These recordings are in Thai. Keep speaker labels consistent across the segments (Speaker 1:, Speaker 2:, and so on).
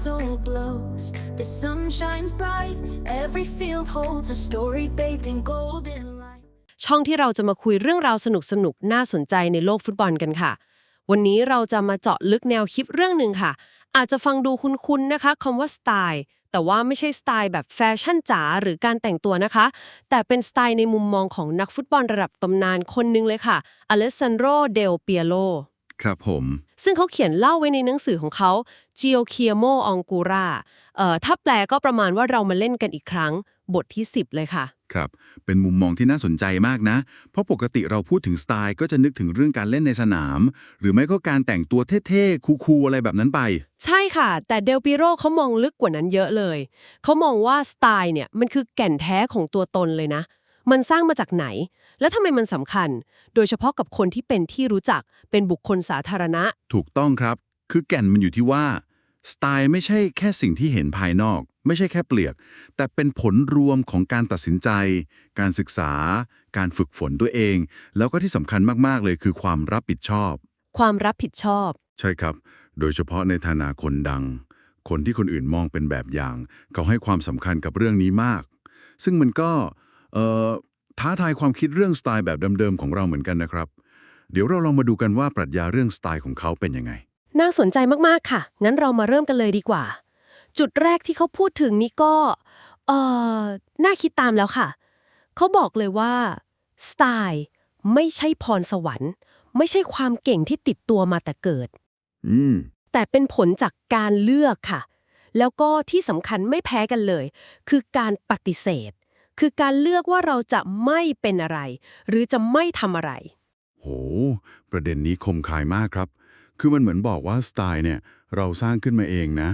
Speaker 1: whistle blows, the sun shines bright. Every field holds a story baked in golden light.
Speaker 2: ช่องที่เราจะมาคุยเรื่องราวสนุกสนุกๆน่าสนใจในโลกฟุตบอลกันค่ะ วันนี้เราจะมาเจาะลึกแนวคิดเรื่องหนึ่งค่ะ อาจจะฟังดูคุ้นๆนะคะคำว่าสไตล์แต่ว่าไม่ใช่สไตล์แบบแฟชั่นจ๋าหรือการแต่งตัวนะคะ แต่เป็นสไตล์ในมุมมองของนักฟุตบอลระดับตำนานคนหนึ่งเลยค่ะอเลสซานโด เดลเปียโล
Speaker 3: ครับผม
Speaker 2: ซึ่งเขาเขียนเล่าไว้ในหนังสือของเขา g i o c h i a m o o n g u r a เอ่อถ้าแปลก็ประมาณว่าเรามาเล่นกันอีกครั้ง บทที่ 10 เลยค่ะ
Speaker 3: ครับ เป็นมุมมองที่น่าสนใจมากนะ เพราะปกติเราพูดถึงสไตล์ก็จะนึกถึงเรื่องการเล่นในสนาม หรือไม่ก็การแต่งตัวเท่ๆ คูลๆ อะไรแบบนั้นไป
Speaker 2: ใช่ค่ะ แต่เดลปิโรเขามองลึกกว่านั้นเยอะเลย เขามองว่าสไตล์เนี่ยมันคือแก่นแท้ของตัวตนเลยนะ มันสร้างมาจากไหน และทำไมมันสำคัญ โดยเฉพาะกับคนที่เป็นที่รู้จักเป็นบุคคลสาธารณะ
Speaker 3: ถูกต้องครับ คือแก่นมันอยู่ที่ว่า สไตล์ไม่ใช่แค่สิ่งที่เห็นภายนอก ไม่ใช่แค่เปลือก แต่เป็นผลรวมของการตัดสินใจ การศึกษา การฝึกฝนตัวเอง แล้วก็ที่สำคัญมากๆเลยคือความรับผิดชอบ
Speaker 2: ความรับผิดชอบ
Speaker 3: ใช่ครับ โดยเฉพาะในฐานะคนดัง คนที่คนอื่นมองเป็นแบบอย่าง เขาให้ความสำคัญกับเรื่องนี้มาก ซึ่งมันก็เอ่อ ท้าทายความคิดเรื่องสไตล์แบบเดิมๆของเราเหมือนกันนะครับ เดี๋ยวเราลองมาดูกันว่าปรัชญาเรื่องสไตล์ของเขาเป็นยังไง
Speaker 2: น่าสนใจมากๆค่ะ งั้นเรามาเริ่มกันเลยดีกว่า จุดแรกที่เขาพูดถึงนี่ก็เอ่อน่าคิดตามแล้วค่ะ เขาบอกเลยว่าสไตล์ไม่ใช่พรสวรรค์ ไม่ใช่ความเก่งที่ติดตัวมาแต่เกิด
Speaker 3: อืม
Speaker 2: แต่เป็นผลจากการเลือกค่ะ แล้วก็ที่สำคัญไม่แพ้กันเลย คือการปฏิเสธ คือการเลือกว่าเราจะไม่เป็นอะไร หรือจะไม่ทำอะไร
Speaker 3: โห ประเด็นนี้คมคายมากครับ คือมันเหมือนบอกว่าสไตล์เนี่ยเราสร้างขึ้นมาเองนะ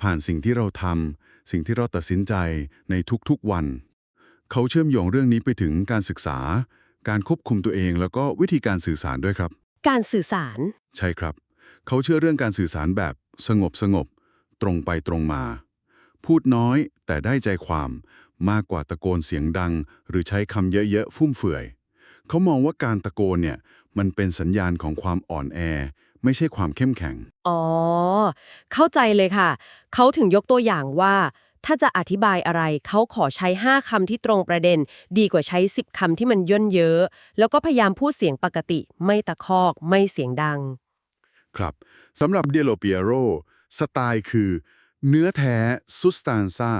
Speaker 3: ผ่านสิ่งที่เราทำสิ่งที่เราตัดสินใจในทุกๆวัน เขาเชื่อมโยงเรื่องนี้ไปถึงการศึกษา การควบคุมตัวเองแล้วก็วิธีการสื่อสารด้วยครับ
Speaker 2: การสื่อสาร
Speaker 3: ใช่ครับ เขาเชื่อเรื่องการสื่อสารแบบสงบสงบ ตรงไปตรงมา พูดน้อยแต่ได้ใจความ มากกว่าตะโกนเสียงดัง หรือใช้คำเยอะๆฟุ่มเฟือย เขามองว่าการตะโกนเนี่ยมันเป็นสัญญาณของความอ่อนแอ ไม่ใช่ความเข้มแข็ง
Speaker 2: อ๋อ เข้าใจเลยค่ะ เขาถึงยกตัวอย่างว่า ถ้าจะอธิบายอะไร เขาขอใช้ 5คำที่ตรงประเด็น ดีกว่าใช้ 10คำที่มันย่นเยอะ แล้วก็พยายามพูดเสียงปกติ ไม่ตะคอก ไม่เสียงดัง
Speaker 3: ครับสำหรับเดโลเปียโรสไตล์คือ เนื้อแท้ ซุสตานซา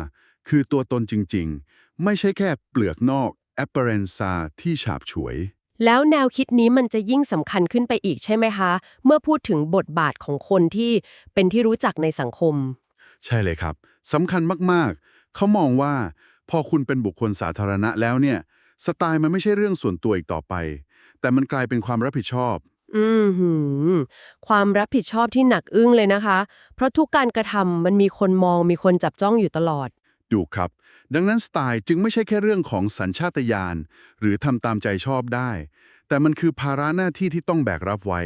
Speaker 3: คือตัวตนจริงๆ ไม่ใช่แค่เปลือกนอกแอปเปอเรนซาที่ฉาบฉวย
Speaker 2: แล้วแนวคิดนี้มันจะยิ่งสำคัญขึ้นไปอีกใช่ไหมคะ เมื่อพูดถึงบทบาทของคนที่เป็นที่รู้จักในสังคม
Speaker 3: ใช่เลยครับสำคัญมากๆ เขามองว่า พอคุณเป็นบุคคลสาธารณะแล้วเนี่ยสไตล์มันไม่ใช่เรื่องส่วนตัวอีกต่อไป แต่มันกลายเป็นความรับผิดชอบ
Speaker 2: อืมหืมความรับผิดชอบที่หนักอึ้งเลยนะคะ เพราะทุกการกระทำมันมีคนมองมีคนจับจ้องอยู่ตลอด
Speaker 3: ดูครับ ดังนั้นสไตล์จึงไม่ใช่แค่เรื่องของสัญชาตญาณหรือทำตามใจชอบได้ แต่มันคือภาระหน้าที่ที่ต้องแบกรับไว้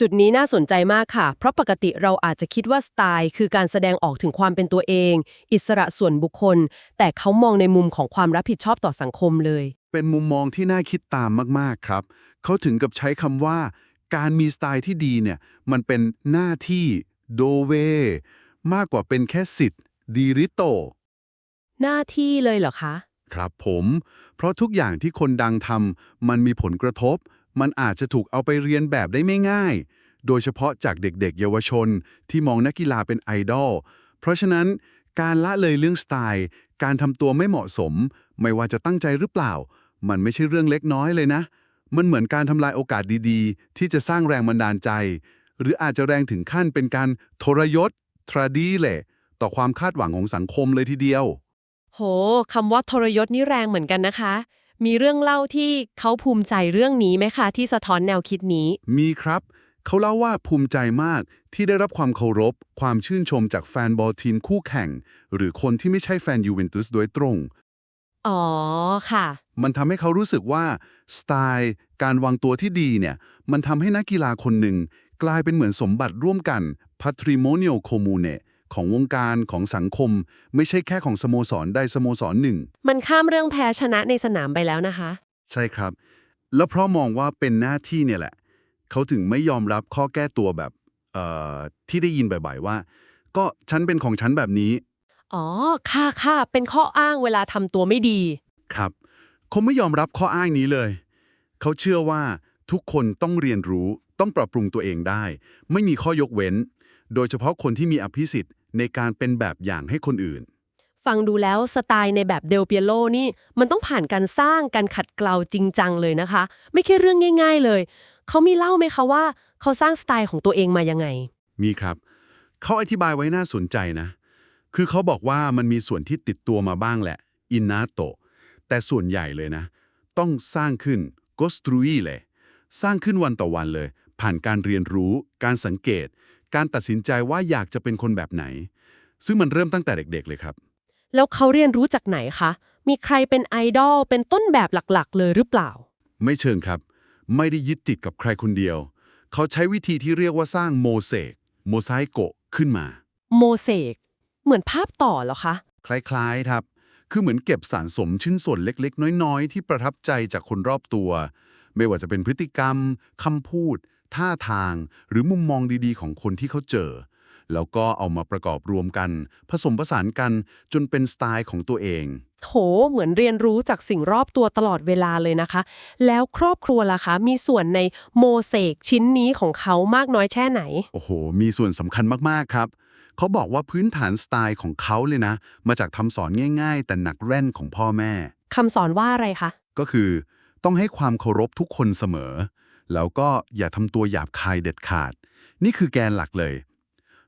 Speaker 2: จุดนี้น่าสนใจมากค่ะ เพราะปกติเราอาจจะคิดว่าสไตล์ คือการแสดงออกถึงความเป็นตัวเอง อิสระส่วนบุคคล แต่เขามองในมุมของความรับผิดชอบต่อสังคมเลย
Speaker 3: เป็นมุมมองที่น่าคิดตามมากๆครับ เขาถึงกับใช้คำว่า การมีสไตล์ที่ดีเนี่ยมันเป็นหน้าที่โดเวมากกว่าเป็นแค่สิทธิ์ดีริโต
Speaker 2: หน้าที่เลยเหรอคะ
Speaker 3: ครับผม เพราะทุกอย่างที่คนดังทำมันมีผลกระทบ มันอาจจะถูกเอาไปเรียนแบบได้ไม่ง่าย โดยเฉพาะจากเด็กๆ เยาวชน ที่มองนักกีฬาเป็นไอดอล เพราะฉะนั้นการละเลยเรื่องสไตล์ การทำตัวไม่เหมาะสม ไม่ว่าจะตั้งใจหรือเปล่า มันไม่ใช่เรื่องเล็กน้อยเลยนะ มันเหมือนการทำลายโอกาสดีๆ ที่จะสร้างแรงบันดาลใจ หรืออาจจะแรงถึงขั้นเป็นการทรยศทรดีเละ ต่อความคาดหวังของสังคมเลยทีเดียว
Speaker 2: โหคำว่าทรยศนี่แรงเหมือนกันนะคะ มีเรื่องเล่าที่เขาภูมิใจเรื่องนี้ไหมคะที่สะท้อนแนวคิดนี้
Speaker 3: มีครับ เขาเล่าว่าภูมิใจมากที่ได้รับความเคารพ ความชื่นชมจากแฟนบอลทีมคู่แข่ง หรือคนที่ไม่ใช่แฟนยูเวนตุสโดยตรง
Speaker 2: อ๋อค่ะ
Speaker 3: มันทำให้เขารู้สึกว่าสไตล์การวางตัวที่ดีเนี่ยมันทำให้นักกีฬาคนหนึ่งกลายเป็นเหมือนสมบัติร่วมกัน patrimonial commune ของวงการของสังคม ไม่ใช่แค่ของสโมสรใดสโมสรหนึ่ง
Speaker 2: มันข้ามเรื่องแพ้ชนะในสนามไปแล้วนะคะ
Speaker 3: ใช่ครับ แล้วเพราะมองว่าเป็นหน้าที่เนี่ยแหละ เขาถึงไม่ยอมรับข้อแก้ตัวแบบเอ่อที่ได้ยินบ่อยๆว่า ก็ฉันเป็นของฉันแบบนี้
Speaker 2: อ๋อ ค่ะค่ะเป็นข้ออ้างเวลาทำตัวไม่ดี
Speaker 3: ครับเขาไม่ยอมรับข้ออ้างนี้เลย เขาเชื่อว่าทุกคนต้องเรียนรู้ต้องปรับปรุงตัวเองได้ ไม่มีข้อยกเว้น โดยเฉพาะคนที่มีอภิสิทธิ์ ในการเป็นแบบอย่างให้คนอื่น
Speaker 2: ฟังดูแล้วสไตล์ในแบบเดลเปียโลนี่มันต้องผ่านการสร้างการขัดเกลาจริงจังเลยนะคะ ไม่ใช่เรื่องง่าย ๆเลย เขามีเล่าไหมคะว่า เขาสร้างสไตล์ของตัวเองมายังไง
Speaker 3: มีครับ เขาอธิบายไว้น่าสนใจนะ คือเขาบอกว่ามันมีส่วนที่ติดตัวมาบ้างแหละอินนาโตแต่ส่วนใหญ่เลยนะ ต้องสร้างขึ้น g o s t r u i เลย สร้างขึ้นวันต่อวันเลย ผ่านการเรียนรู้ การสังเกต การตัดสินใจว่าอยากจะเป็นคนแบบไหน ซึ่งมันเริ่มตั้งแต่เด็กๆเลยครับ
Speaker 2: แล้วเขาเรียนรู้จากไหนคะ มีใครเป็นไอดอลเป็นต้นแบบหลักๆ เลยหรือเปล่า
Speaker 3: ไม่เชิงครับ ไม่ได้ยึดติดกับใครคนเดียว เขาใช้วิธีที่เรียกว่าสร้างโมเสกโมไซโกะขึ้นมา
Speaker 2: โมเสกเหมือนภาพต่อเหรอคะ
Speaker 3: คล้ายๆครับ คือเหมือนเก็บสะสมชิ้นส่วนเล็กๆ น้อยๆ ที่ประทับใจจากคนรอบตัว ไม่ว่าจะเป็นพฤติกรรมคำพูด ท่าทางหรือมุมมองดีๆ ของคนที่เขาเจอ แล้วก็เอามาประกอบรวมกัน ผสมผสานกันจนเป็นสไตล์ของตัวเอง
Speaker 2: โถเหมือนเรียนรู้จากสิ่งรอบตัวตลอดเวลาเลยนะคะ แล้วครอบครัวล่ะคะ มีส่วนในโมเสกชิ้นนี้ของเขามากน้อยแค่ไหน
Speaker 3: โอ้โห มีส่วนสำคัญมากๆครับ เขาบอกว่าพื้นฐานสไตล์ของเขาเลยนะ มาจากคำสอนง่าย ๆ แต่หนักแร่นของพ่อแม่
Speaker 2: คำสอนว่าอะไรคะ
Speaker 3: ก็คือต้องให้ความเคารพทุกคนเสมอ แล้วก็อย่าทำตัวหยาบคายเด็ดขาด นี่คือแกนหลักเลย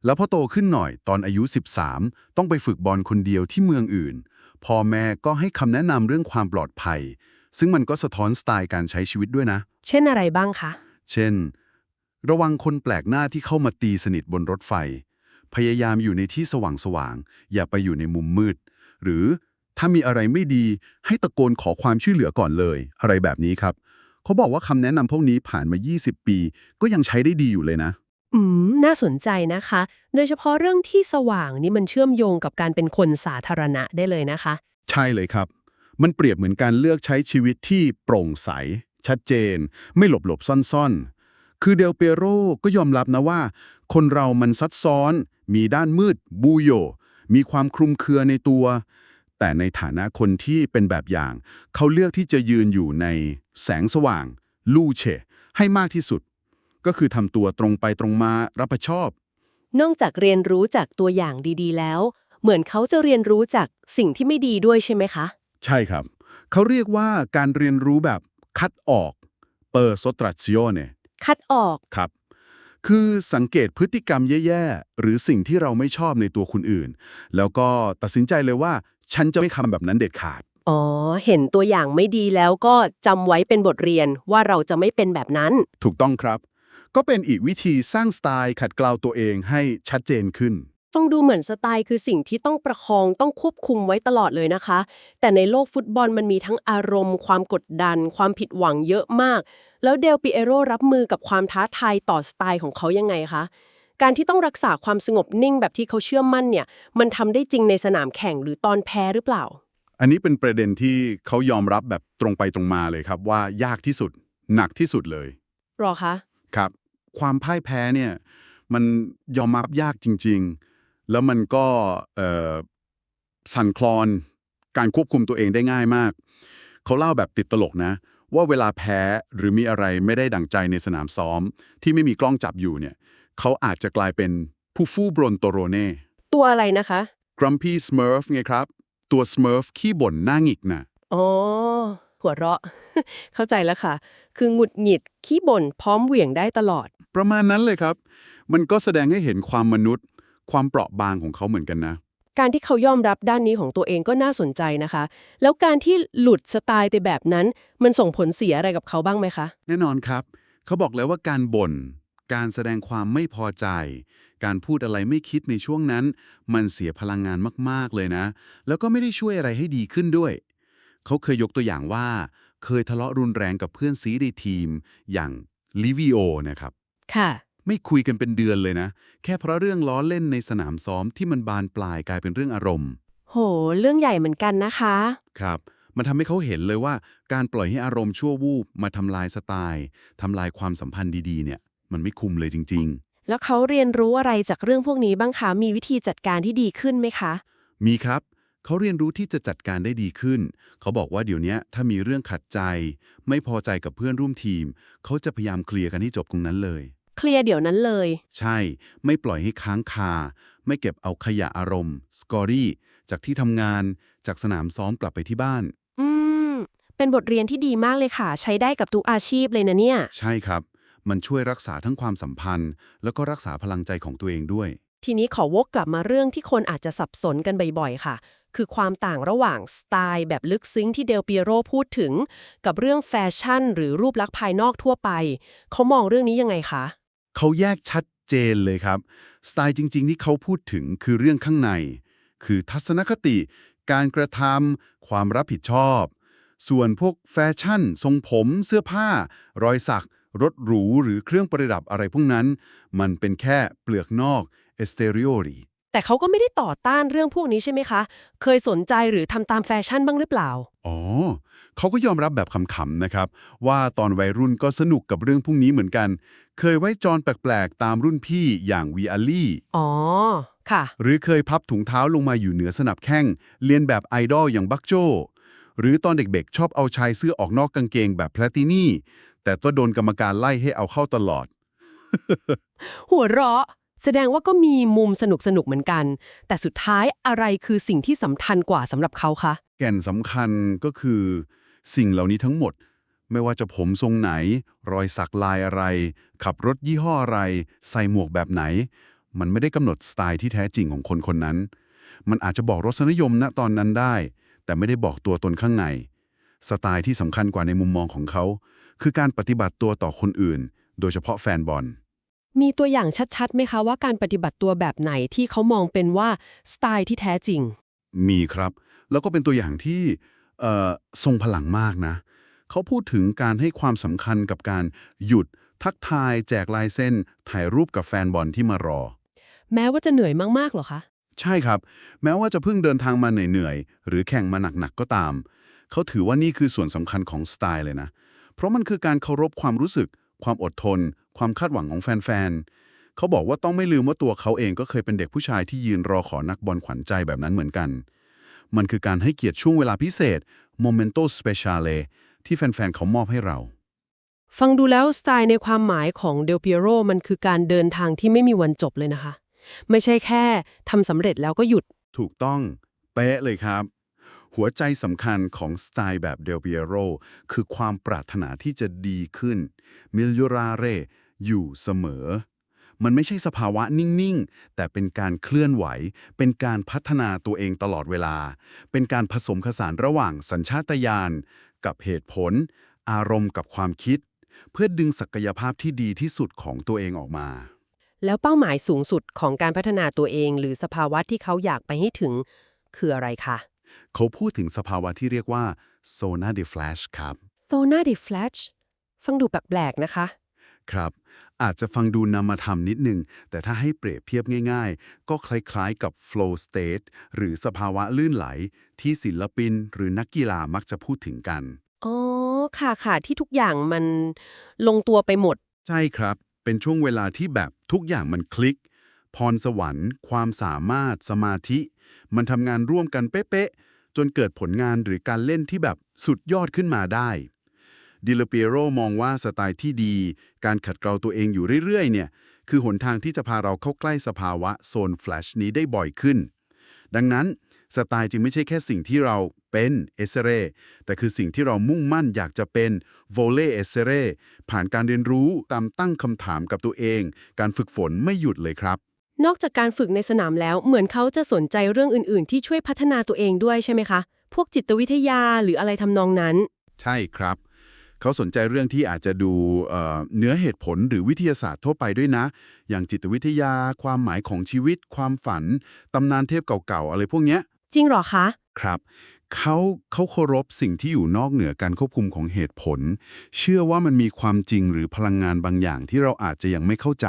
Speaker 3: แล้วพอโตขึ้นหน่อยตอนอายุ 13 ต้องไปฝึกบอลคนเดียวที่เมืองอื่น พ่อแม่ก็ให้คำแนะนำเรื่องความปลอดภัย ซึ่งมันก็สะท้อนสไตล์การใช้ชีวิตด้วยนะ
Speaker 2: เช่นอะไรบ้างคะ
Speaker 3: เช่น ระวังคนแปลกหน้าที่เข้ามาตีสนิทบนรถไฟ พยายามอยู่ในที่สว่างๆ อย่าไปอยู่ในมุมมืด หรือถ้ามีอะไรไม่ดีให้ตะโกนขอความช่วยเหลือก่อนเลย อะไรแบบนี้ครับ เขาบอกว่าคำแนะนำพวกนี้ผ่านมา 20 ปี ก็ยังใช้ได้ดีอยู่เลยนะ
Speaker 2: อืม น่าสนใจนะคะ โดยเฉพาะเรื่องที่สว่างนี่มันเชื่อมโยงกับการเป็นคนสาธารณะได้เลยนะคะ
Speaker 3: ใช่เลยครับ มันเปรียบเหมือนการเลือกใช้ชีวิตที่โปร่งใส ชัดเจน ไม่หลบหลบซ่อนซ่อนๆคือเดลเปโรก็ยอมรับนะว่า คนเรามันซับซ้อน มีด้านมืด บูโยมีความคลุมเครือในตัว แต่ในฐานะคนที่เป็นแบบอย่าง เขาเลือกที่จะยืนอยู่ในแสงสว่าง ลู่เฉให้มากที่สุด ก็คือทำตัวตรงไปตรงมารับผิดชอบ
Speaker 2: นอกจากเรียนรู้จากตัวอย่างดีๆ แล้ว เหมือนเขาจะเรียนรู้จากสิ่งที่ไม่ดีด้วยใช่ไหมคะ
Speaker 3: ใช่ครับ เขาเรียกว่าการเรียนรู้แบบคัดออกเปอร์โซตรัซิโอเน
Speaker 2: คัดออก
Speaker 3: ครับคือสังเกตพฤติกรรมแย่ ๆ หรือสิ่งที่เราไม่ชอบในตัวคนอื่น แล้วก็ตัดสินใจเลยว่า ฉันจะไม่ทำแบบนั้นเด็ดขาด
Speaker 2: อ๋อ เห็นตัวอย่างไม่ดีแล้วก็จำไว้เป็นบทเรียนว่าเราจะไม่เป็นแบบนั้น
Speaker 3: ถูกต้องครับ ก็เป็นอีกวิธีสร้างสไตล์ขัดเกลาตัวเองให้ชัดเจนขึ้น
Speaker 2: ฟังดูเหมือนสไตล์คือสิ่งที่ต้องประคองต้องควบคุมไว้ตลอดเลยนะคะ แต่ในโลกฟุตบอลมันมีทั้งอารมณ์ ความกดดัน ความผิดหวังเยอะมาก แล้วเดลปิเอโรรับมือกับความท้าทายต่อสไตล์ของเขายังไงคะ การที่ต้องรักษาความสงบนิ่งแบบที่เขาเชื่อมั่นเนี่ย มันทำได้จริงในสนามแข่งหรือตอนแพ้หรือเปล่า
Speaker 3: อันนี้เป็นประเด็นที่เขายอมรับแบบตรงไปตรงมาเลยครับว่ายากที่สุด หนักที่สุดเลย
Speaker 2: หรอคะ
Speaker 3: ครับ ความพ่ายแพ้เนี่ย มันยอมรับยากจริง ๆ แล้วมันก็เอ่อสั่นคลอนการควบคุมตัวเองได้ง่ายมาก เขาเล่าแบบติดตลกนะ ว่าเวลาแพ้หรือมีอะไรไม่ได้ดั่งใจในสนามซ้อม ที่ไม่มีกล้องจับอยู่เนี่ย เขาอาจจะกลายเป็นผู้ฟู่บรนโตโรเน่
Speaker 2: ตัวอะไรนะคะ
Speaker 3: Grumpy Smurf ไงครับ ตัว Smurf ขี้บ่นหน้าหงิกน่ะ
Speaker 2: อ๋อ หัวเราะ เข้าใจแล้วค่ะ คือหงุดหงิด ขี้บ่นพร้อมเหวี่ยงได้ตลอด
Speaker 3: ประมาณนั้นเลยครับ มันก็แสดงให้เห็นความมนุษย์ ความเปราะบางของเขาเหมือนกันนะ
Speaker 2: การที่เขายอมรับด้านนี้ของตัวเองก็น่าสนใจนะคะ แล้วการที่หลุดสไตล์ไปแบบนั้น มันส่งผลเสียอะไรกับเขาบ้างไหมคะ
Speaker 3: แน่นอนครับ เขาบอกแล้วว่าการบ่น การแสดงความไม่พอใจ การพูดอะไรไม่คิดในช่วงนั้น มันเสียพลังงานมาก ๆ เลยนะ แล้วก็ไม่ได้ช่วยอะไรให้ดีขึ้นด้วย เขาเคยยกตัวอย่างว่า เคยทะเลาะรุนแรงกับเพื่อนซีในทีม อย่างลิวิโอนะครับ
Speaker 2: ค่ะ
Speaker 3: ไม่คุยกันเป็นเดือนเลยนะ แค่เพราะเรื่องล้อเล่นในสนามซ้อมที่มันบานปลายกลายเป็นเรื่องอารมณ์
Speaker 2: โห เรื่องใหญ่เหมือนกันนะคะ
Speaker 3: ครับมันทำให้เขาเห็นเลยว่าการปล่อยให้อารมณ์ชั่ววูบมาทำลายสไตล์ทำลายความสัมพันธ์ดีๆ เนี่ย มันไม่คุ้มเลยจริง
Speaker 2: แล้วเขาเรียนรู้อะไรจากเรื่องพวกนี้บ้างคะ มีวิธีจัดการที่ดีขึ้นไหมคะ
Speaker 3: มีครับ เขาเรียนรู้ที่จะจัดการได้ดีขึ้น เขาบอกว่าเดี๋ยวนี้ถ้ามีเรื่องขัดใจ ไม่พอใจกับเพื่อนร่วมทีม เขาจะพยายามเคลียร์กันให้จบตรงนั้นเลย
Speaker 2: เคลียร์เดี๋ยวนั้นเลย
Speaker 3: ใช่ ไม่ปล่อยให้ค้างคา ไม่เก็บเอาขยะอารมณ์ สกอรี่จากที่ทำงาน จากสนามซ้อมกลับไปที่บ้าน
Speaker 2: อืม เป็นบทเรียนที่ดีมากเลยค่ะ ใช้ได้กับทุกอาชีพเลยนะเนี่ย
Speaker 3: ใช่ครับ มันช่วยรักษาทั้งความสัมพันธ์ แล้วก็รักษาพลังใจของตัวเองด้วย
Speaker 2: ทีนี้ขอวกกลับมาเรื่องที่คนอาจจะสับสนกันบ่อยๆ ค่ะ คือความต่างระหว่างสไตล์แบบลึกซึ้งที่เดลเปียโรพูดถึง กับเรื่องแฟชั่น หรือรูปลักษณ์ภายนอกทั่วไป เขามองเรื่องนี้ยังไงคะ
Speaker 3: เขาแยกชัดเจนเลยครับ สไตล์จริง ๆ ที่เขาพูดถึงคือเรื่องข้างใน คือทัศนคติ การกระทำความรับผิดชอบ ส่วนพวกแฟชั่น ทรงผม เสื้อผ้า รอยสัก รถหรูหรือเครื่องประดับอะไรพวกนั้น มันเป็นแค่เปลือกนอกเอสเตริโอรี
Speaker 2: แต่เขาก็ไม่ได้ต่อต้านเรื่องพวกนี้ใช่ไหมคะ เคยสนใจหรือทำตามแฟชั่นบ้างหรือเปล่า
Speaker 3: อ๋อ เขาก็ยอมรับแบบขำๆนะครับ ว่าตอนวัยรุ่นก็สนุกกับเรื่องพวกนี้เหมือนกัน เคยไว้จอนแปลกๆ ตามรุ่นพี่อย่างวีอาลี่
Speaker 2: อ๋อ ค่ะ
Speaker 3: หรือเคยพับถุงเท้าลงมาอยู่เหนือสนับแข้งเลียนแบบไอดอลอย่างบักโจ หรือตอนเด็กๆ ชอบเอาชายเสื้อออกนอกกางเกงแบบแพลตินี่ แต่ก็โดนกรรมการไล่ให้เอาเข้าตลอด
Speaker 2: หัวเราะ แสดงว่าก็มีมุมสนุกสนุกๆเหมือนกัน แต่สุดท้ายอะไรคือสิ่งที่สำคัญกว่าสำหรับเขาคะ
Speaker 3: แก่นสำคัญก็คือ สิ่งเหล่านี้ทั้งหมด ไม่ว่าจะผมทรงไหน รอยสักลายอะไร ขับรถยี่ห้ออะไร ใส่หมวกแบบไหน มันไม่ได้กำหนดสไตล์ที่แท้จริงของคนคนนั้น มันอาจจะบอกรสนิยมณตอนนั้นได้ แต่ไม่ได้บอกตัวตนข้างใน สไตล์ที่สำคัญกว่าในมุมมองของเขา คือการปฏิบัติตัวต่อคนอื่น โดยเฉพาะแฟนบอล
Speaker 2: มีตัวอย่างชัดๆไหมคะว่าการปฏิบัติตัวแบบไหนที่เขามองเป็นว่าสไตล์ที่แท้จริง
Speaker 3: มีครับ แล้วก็เป็นตัวอย่างที่เอ่อทรงพลังมากนะ เขาพูดถึงการให้ความสำคัญกับการหยุด ทักทาย แจกลายเส้น ถ่ายรูปกับแฟนบอลที่มารอ
Speaker 2: แม้ว่าจะเหนื่อยมากๆหรอคะ
Speaker 3: ใช่ครับ แม้ว่าจะเพิ่งเดินทางมาเหนื่อยๆหรือแข่งมาหนักๆก็ตาม เขาถือว่านี่คือส่วนสำคัญของสไตล์เลยนะ เพราะมันคือการเคารพความรู้สึก ความอดทน ความคาดหวังของแฟนๆเขาบอกว่าต้องไม่ลืมว่าตัวเขาเองก็เคยเป็นเด็กผู้ชายที่ยืนรอขอนักบอลขวัญใจแบบนั้นเหมือนกัน มันคือการให้เกียรติช่วงเวลาพิเศษ Momento Speciale ที่แฟนๆเขามอบให้เรา
Speaker 2: ฟังดูแล้วสไตล์ในความหมายของเดลเปียโรมันคือการเดินทางที่ไม่มีวันจบเลยนะคะ ไม่ใช่แค่ทำสำเร็จแล้วก็หยุด
Speaker 3: ถูกต้อง เป๊ะเลยครับ หัวใจสำคัญของสไตล์แบบเดลเปียโรคือความปรารถนาที่จะดีขึ้นมิล o ราเรอยู่เสมอ มันไม่ใช่สภาวะนิ่ง ๆ แต่เป็นการเคลื่อนไหว เป็นการพัฒนาตัวเองตลอดเวลา เป็นการผสมผสานระหว่างสัญชาตญาณกับเหตุผล อารมณ์กับความคิด เพื่อดึงศักยภาพที่ดีที่สุดของตัวเองออกมา
Speaker 2: แล้วเป้าหมายสูงสุดของการพัฒนาตัวเอง หรือสภาวะที่เขาอยากไปให้ถึง คืออะไรคะ
Speaker 3: เขาพูดถึงสภาวะที่เรียกว่า zona de flash ครับ
Speaker 2: โซนาดิฟลชฟังดูแปลกๆนะคะ
Speaker 3: ครับ อาจจะฟังดูนามธรรมนิดนึง แต่ถ้าให้เปรียบเทียบง่ายๆ ก็คล้ายๆกับ flow state หรือสภาวะลื่นไหล ที่ศิลปินหรือนักกีฬามักจะพูดถึงกัน
Speaker 2: อ๋อ ค่ะค่ะที่ทุกอย่างมันลงตัวไปหมด
Speaker 3: ใช่ครับ เป็นช่วงเวลาที่แบบทุกอย่างมันคลิก พรสวรรค์ ความสามารถ สมาธิ มันทำงานร่วมกันเป๊ะๆ จนเกิดผลงานหรือการเล่นที่แบบสุดยอดขึ้นมาได้ดิลเปียโรมองว่าสไตล์ที่ดี การขัดเกลาตัวเองอยู่เรื่อยๆ เนี่ย คือหนทางที่จะพาเราเข้าใกล้สภาวะโซนแฟลชนี้ได้บ่อยขึ้น ดังนั้นสไตล์จึงไม่ใช่แค่สิ่งที่เราเป็นเอเซเรแต่คือสิ่งที่เรามุ่งมั่นอยากจะเป็นโวเลเอเซเรผ่านการเรียนรู้ตามตั้งคำถามกับตัวเอง การฝึกฝนไม่หยุดเลยครับ
Speaker 2: นอกจากการฝึกในสนามแล้ว เหมือนเขาจะสนใจเรื่องอื่น ๆ ที่ช่วยพัฒนาตัวเองด้วยใช่ไหมคะ พวกจิตวิทยาหรืออะไรทำนองนั้น
Speaker 3: ใช่ครับ เขาสนใจเรื่องที่อาจจะดูเอ่อเนื้อเหตุผลหรือวิทยาศาสตร์ทั่วไปด้วยนะ อย่างจิตวิทยา ความหมายของชีวิต ความฝัน ตำนานเทพเก่าๆ อะไรพวกเนี้ย
Speaker 2: จริงเหรอคะ
Speaker 3: ครับ เขาเขาเคารพสิ่งที่อยู่นอกเหนือการควบคุมของเหตุผล เชื่อว่ามันมีความจริงหรือพลังงานบางอย่างที่เราอาจจะยังไม่เข้าใจ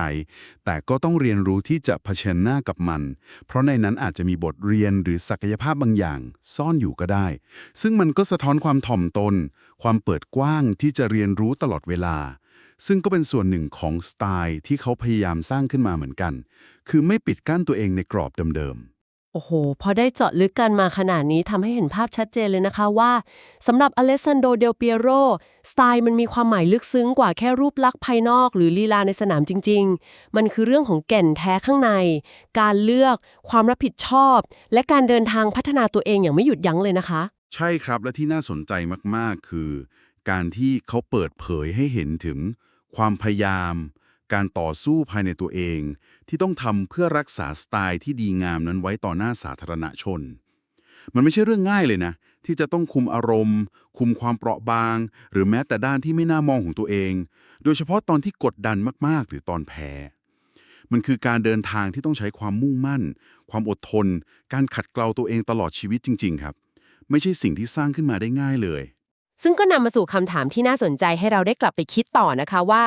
Speaker 3: แต่ก็ต้องเรียนรู้ที่จะเผชิญหน้ากับมัน เพราะในนั้นอาจจะมีบทเรียนหรือศักยภาพบางอย่าง ซ่อนอยู่ก็ได้ ซึ่งมันก็สะท้อนความถ่อมตน ความเปิดกว้างที่จะเรียนรู้ตลอดเวลา ซึ่งก็เป็นส่วนหนึ่งของสไตล์ที่เขาพยายามสร้างขึ้นมาเหมือนกัน คือไม่ปิดกั้นตัวเองในกรอบเดิม
Speaker 2: โอ้โห พอได้เจาะลึกกันมาขนาดนี้ทำให้เห็นภาพชัดเจนเลยนะคะว่าสำหรับอเลสซานโดเดลเปียโรสไตล์มันมีความหมายลึกซึ้งกว่าแค่รูปลักษณ์ภายนอก หรือลีลาในสนามจริง ๆ มันคือเรื่องของแก่นแท้ข้างใน การเลือก ความรับผิดชอบ และการเดินทางพัฒนาตัวเองอย่างไม่หยุดยั้งเลยนะคะ
Speaker 3: ใช่ครับและที่น่าสนใจมากๆ คือ การที่เขาเปิดเผยให้เห็นถึงความพยายาม การต่อสู้ภายในตัวเอง ที่ต้องทำเพื่อรักษาสไตล์ที่ดีงามนั้นไว้ต่อหน้าสาธารณชน มันไม่ใช่เรื่องง่ายเลยนะ ที่จะต้องคุมอารมณ์ คุมความเปราะบาง หรือแม้แต่ด้านที่ไม่น่ามองของตัวเอง โดยเฉพาะตอนที่กดดันมากๆ หรือตอนแพ้มันคือการเดินทางที่ต้องใช้ความมุ่งมั่น ความอดทน การขัดเกลาตัวเองตลอดชีวิตจริง ๆ ครับ ไม่ใช่สิ่งที่สร้างขึ้นมาได้ง่ายเลย
Speaker 2: ซึ่งก็นำมาสู่คำถามที่น่าสนใจให้เราได้กลับไปคิดต่อนะคะว่า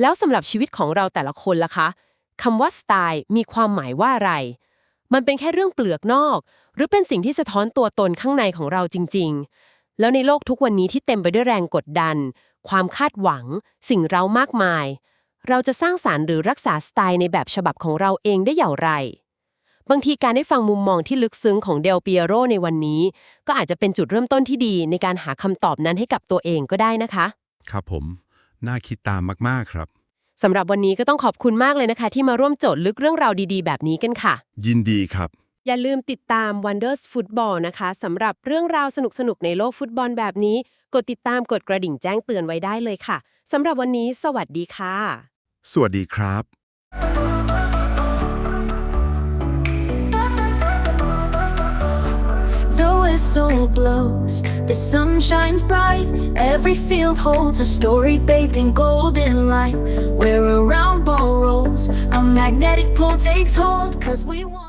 Speaker 2: แล้วสำหรับชีวิตของเราแต่ละคนล่ะคะคำว่าสไตล์มีความหมายว่าอะไร มันเป็นแค่เรื่องเปลือกนอก หรือเป็นสิ่งที่สะท้อนตัวตนข้างในของเราจริง ๆ แล้วในโลกทุกวันนี้ที่เต็มไปด้วยแรงกดดัน ความคาดหวัง สิ่งเร้ามากมาย เราจะสร้างสารรค์หรือรักษาสไตล์ในแบบฉบับของเราเองได้อย่างไร บางทีการได้ฟังมุมมองที่ลึกซึ้งของเดลเปียโรในวันนี้ ก็อาจจะเป็นจุดเริ่มต้นที่ดีในการหาคำตอบนั้นให้กับตัวเองก็ได้นะคะ
Speaker 3: ครับผม น่าคิดตามมาก ๆ ครับ
Speaker 2: สำหรับวันนี้ก็ต้องขอบคุณมากเลยนะคะ ที่มาร่วมโจทย์ลึกเรื่องราวดีๆ แบบนี้กันค่ะ
Speaker 3: ยินดีครับ
Speaker 2: อย่าลืมติดตาม Wonders Football นะคะสำหรับเรื่องราวสนุกๆในโลกฟุตบอลแบบนี้ กดติดตามกดกระดิ่งแจ้งเตือนไว้ได้เลยค่ะสำหรับวันนี้ สวัสดีค่ะ
Speaker 3: สวัสดีครับ
Speaker 1: Whistle blows, the sun shines bright. Every field holds a story bathed in golden light. Where a round ball rolls, a magnetic pull takes hold, cause we want.